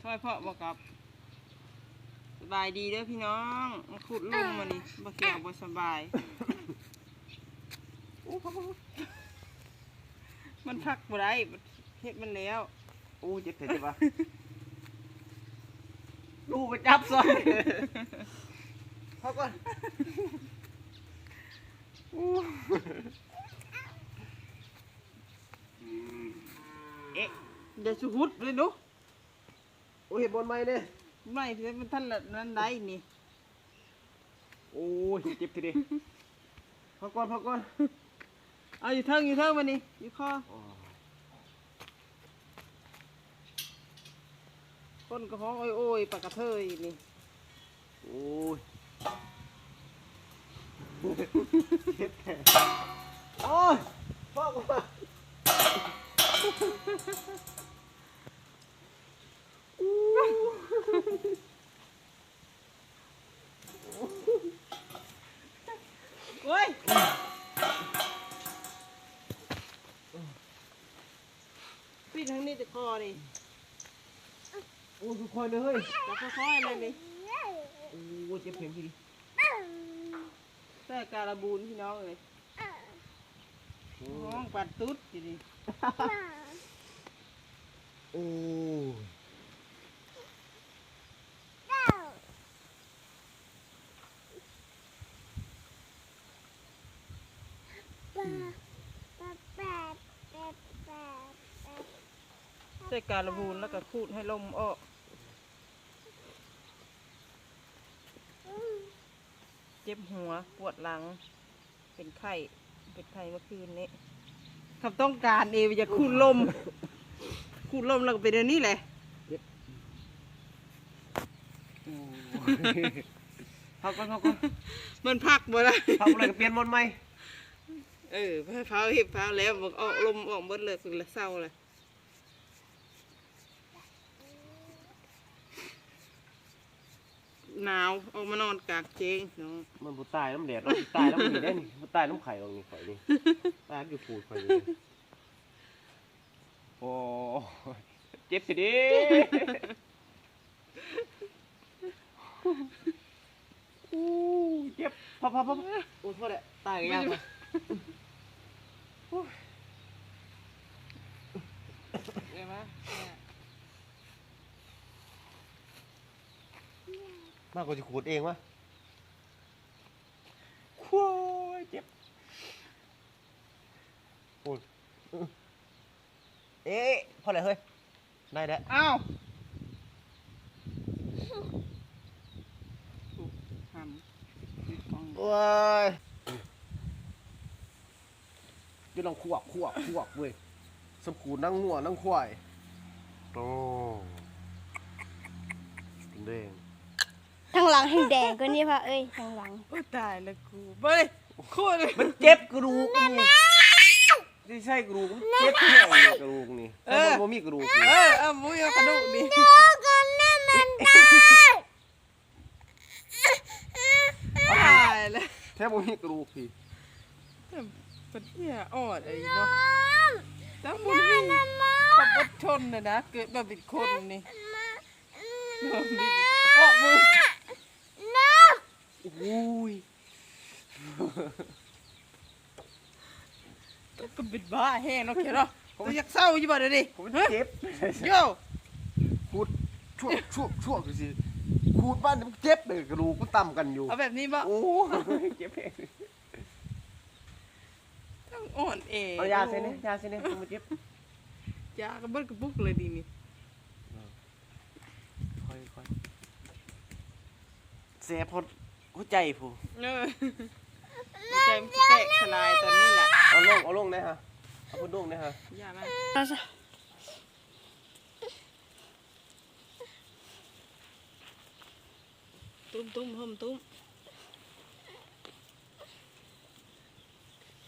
ช่วยพ่อบอกกับสบายดีเด้อพี่น้องมาขุดลงมานี่บ่เกี่ยวบ่สบายอู้พ่อพ่อมันพักบ่ได้เฮ็ดมันแล้วโอ้เจ็บเผ็ดใช่ปะลูกไปจับซอยพักก่อนอู้เอ๊ะ เดี๋ยวสุหุดเลยเนุโอ้ยเห็นบนไม้เนี่ยไม่ที่มันท่านละนั้นได้นี่ โอ้ยเจ็บทีเดียวพักก่อนพักก่อนเอาอยู่เทิงอยู่เทิงมานี่อยู่คออ๋อก้นกระห้องโอ้ยโอ้ยปากกระเทยนี่ โอ้ยเจ็บแผลโอ้ยพักก่อน โอ้ยพี่ทางนี้จะค อนี่โอ้ยค่อยๆเลยเฮ้ยจะค่อยๆเลยนี่โอ้ยเจ็บเผ็ดทีเดียวแต่การบูนพี่น้องเลยโอ้ห้องปัดตุ๊ดอยู่นี่โอ้ย แต่การบูนแล้วก็คูดให้ลมออกเจ็บหัวปวดหลัง เป็นไข้เป็นไข้เมื่อคืนนี้คำต้องการเอวจะคูดลมคูดลมแล้วก็เป็นอันนี้แหละพักก่อนพักก่อนมันพักบ่ได้พักอะไรก็เปลี่ยนหมดไหมเออเผาเห็บเผาแล้วบอกออกลมออกหมดเลยฝึกละเศร้าเลย หนาวออกมานอนกลางเจงเนาะมันบุตายน้ำแดดเราบุตายน้ำหมีได้นี่บุตายน้ำไข่ตรงนี้ข่อยนี่ตายอยู่ปูดข่อยนี่โอ้ยเจ็บสิดิอู้เจ็บพับพับพับโอ้โทษแหละตายกันยังวะ เห็นไหม มากกว่าจะขูดเองวะโอ้ยเจ็บโอ้ยเอ๊ะพอแล้วเฮ้ย ได้แล้วอ้าวทำโอ้ยจะลองขวบขวบขวบเว้ยสมคูนั่งงัวนั่งควายโอ้เด้งทาง หลังให้แดงก็นี่พ่อเอ้ยทางหลังโอ้ยตายแล้วกูเบ้ยโคตรเลยมันเจ็บกระดูกนี่ไม่ใช่กระดูกมันเจ็บเที่ยวนี่กระดูกนี่แต่มันบ่มีกระดูกนี่เออเอามุ้ยเอากระดูกดิกันนั่นมันได้ตายแล้วแทบบ่มีกระดูกพี่เป็นเหี้ยอ่อนไอ้เนาะทั้งบุญมีความอดทนนะนะเกิดมาเป็นคนนี่ออกมือโอ้ยก็เป็นบ้าแห้งเนาะเขียนเนาะตัวอยากเศร้าอยู่บ่เดี๋ยวนี้ผมเฮ้ยเจ็บโย่ขูดช่วงช่วงช่วงคือสิขูดบ้านมันเจ็บเลยกระดูกมันต่ำกันอยู่เอาแบบนี้บ่โอ้ยเจ็บเองต้องอ่อนเอเอายาเส้นนี่ยาเส้นนี่มันเจ็บยากระเบิดกระปุกเลยดีนี่ค่อยค่อยเสียพด หัวใจผู้เออหัวใจมันสิแตกสลายตอนนี้แหละเอาลงเอาลงนะฮะเอาพุ่นลงนะฮะอย่ามาตุ้มตุ้มห่มตุ้ม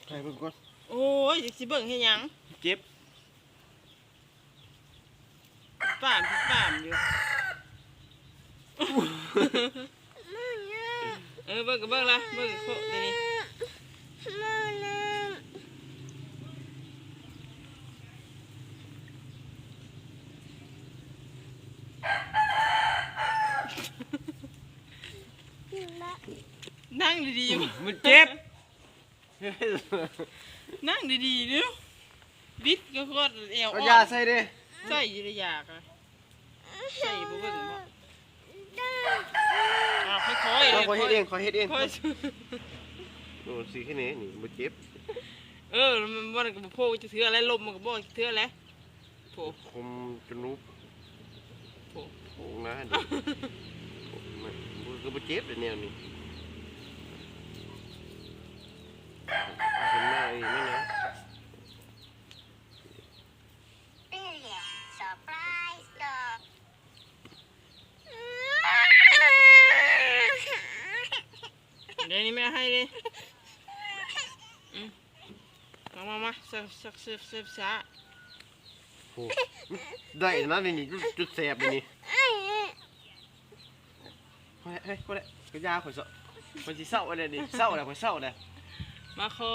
ใครเบิ่งก่อนโอ้ยอยากสิเบิ่งให้หยังเจ็บ เอเบิ้งกับเบิ้งละเบิ้งโคตันี้นั่งดีๆมันเจ็บ นั่งดีๆเนี่ยบิดก็โคตรเอวอ่อาอยาใส่ดิใส่ยีระยากอะใส่บ่เบิ่งบ่ Daddy. ค่อยๆเอาเลยขอเฮ็ดเองขอเฮ็ดเองค่อยโอ้สีแค่นี้นี่บ่เจ็บๆเออมันบ่ได้ก็บ่โพกจะเทื่ออะไรลมมันก็บ่เทื่อแล้วโผคมจนรู้โผโอ้นะดิมันก็บ่เจ็บเลยแนวนี้ นี้แม่ให้ดิมามามาสักสักสักสักซะโอ้ได้นะนี่นี่จุดแสบนี่พอแล้วเฮ้ยพอแล้วก็ยาข่อยเศร้าข่อยสิเศร้าอะไรนี่เศร้าอะไรข่อยเศร้าอะไรมาโคอ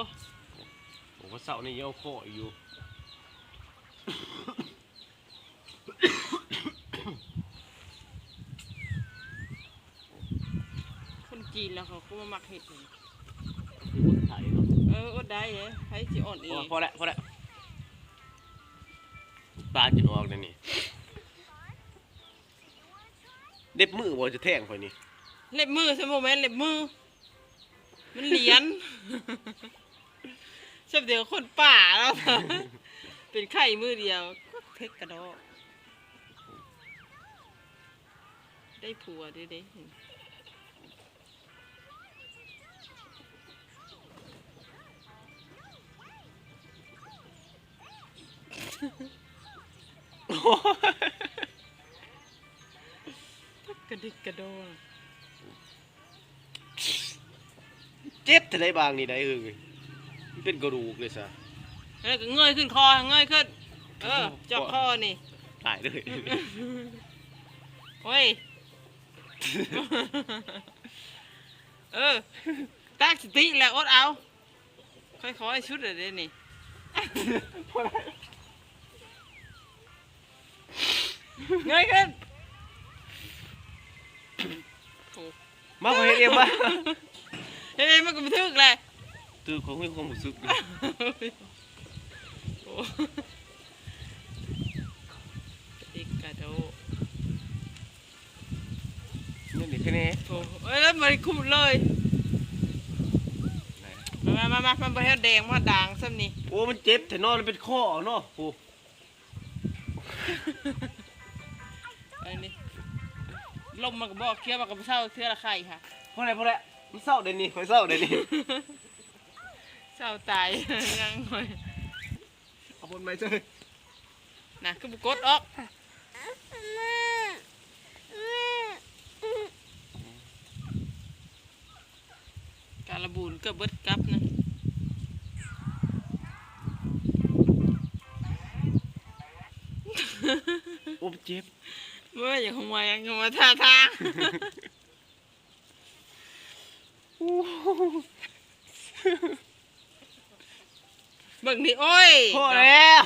ผมก็เศร้านี่ยังเอาคอยู่ คนจี นแล้วเขาก็มามักเห็ดนี่คือคนไทยเนาะเอออดได้เลยให้สิอ่อนเอพองพอแล้วพอแล้วตาจะออกเลยนี่เด็บมือบ่จะแทงข่อยนี่เล็บมือใช่โมเมนต์เล็บมือ มันเหรียญ ชอบเดียวคนป่าแล้ว เป็นไข่มือเดียวก็เทคกระดอกได้ผัวด้วยเด้ กระดิกกระโดดเจ็บแต่ได้บางนี่ได้เออมันเป็นกระดูกเลยซะแล้วก็เงยขึ้นคอเงยขึ้น เออเจาะคอนี่ตายเลยโอ้ยเออตั้งสติแล้วอดเอา ค่อยๆชุดเลยเด้นี่ เงยขึ้นโอ้มาข่อยเฮ็ดเองมาเฮ้ยมันก็บันทึกเลยตื่นของมีความรู้สึกโอ้กระดิกกระโดดนี่นี่แค่นี้โอ้เอ้ยแล้วมันคุ้มเลยมามามามามาให้แดงมาด่างซ้ำนี่โอ้มันเจ็บแต่นอนมันเป็นข้อเนาะโอ้ไอ้นี่ลมมันก็บอกเคี้ยวมันก็บ่เศร้าเทื่อละไข่ค่ะพอแล้วพอแล้วมันเศร้าเดี๋ยวนี้ข่อยเศร้าเดี๋ยวนี้เศร้าตาย ยังหน่อยเอาบนไม้เจ้ยนะคือบุกดออกการระบูนก็เบิดกลับนะโอ้มันเจ็บ เมื่ออย่างของมาอย่างของมาท่าทางเบิ่งนี่โอ้ยพอแล้ว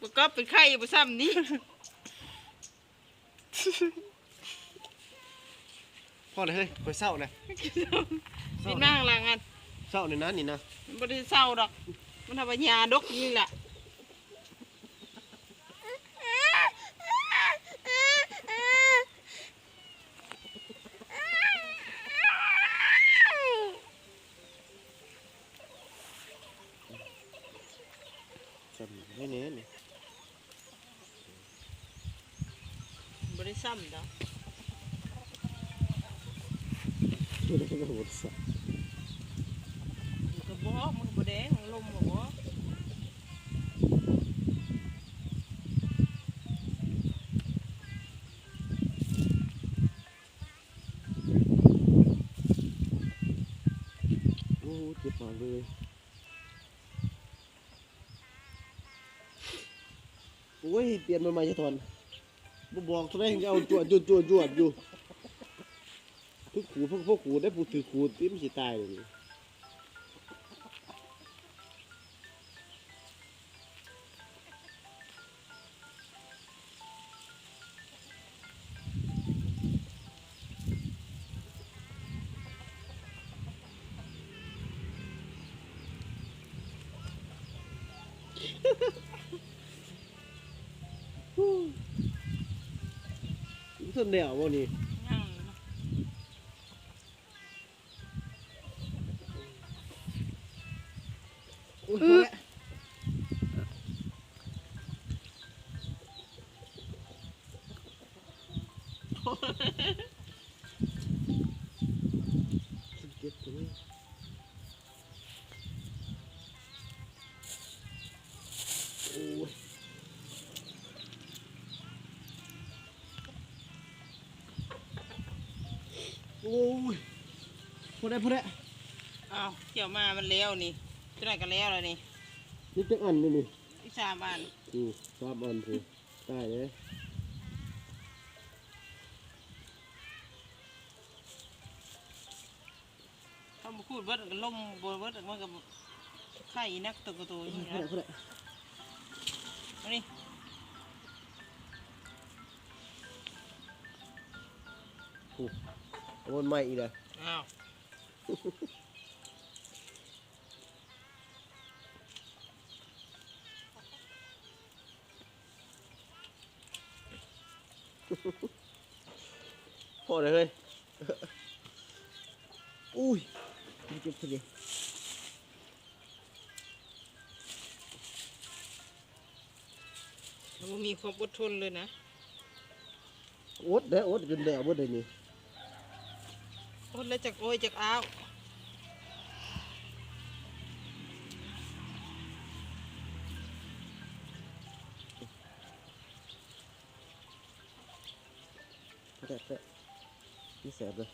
บุกก็เป็นไข่อยู่ประซ้ำนี้พอเลยเฮ้ยข่อยเศร้านะเป็นนั่งหลังอันเศร้าในนั้นนี่นะมันบ่ได้เศร้าดอก มันทำปัญญาดกนี่แหละ จำไม่เน้นนี่บ่ได้ซ้ำดอกมันก็หมดสักมันก็บอกมันก็บ่แดงลมก็บอก โอ้เจ็บมากเลยโอ้ยเปลี่ยนมาใหม่จะทอนบ่บอกเท่าไหรจะเอาจวดจวดจวดจวดอยู่ทุกขูพวกพวกขูได้ผู้ถือขูตีมันสิตายเลย ส่วนเดียววันนี้ ย่างอุ้ยพอแล้ว สิบเจ็ดตัวนี้โอ้ยโอ้ยพอได้พอได้อ้าวเกี่ยวมามันแล้วนี่จะได้กันแล้วเลยนี่นี่จังอันนี่นี่อีสามอันอืมสามอันสิได้เลยเขามาพูดเบิดก็ล่มบนเบิดมันกับไข่นักตัวกระตัวอย่างพอได้นี้พอได้อันนี้เอามันใหม่อีกเลยอ้าวพอได้เลยอุ้ยมันเจ็บพอดีมันมีความอดทนเลยนะอดเด้ออดจนแล้วบ่ได้นี่ คนละจากโอ้ยจากอ้าวพอได้พอได้นี่แสบเลย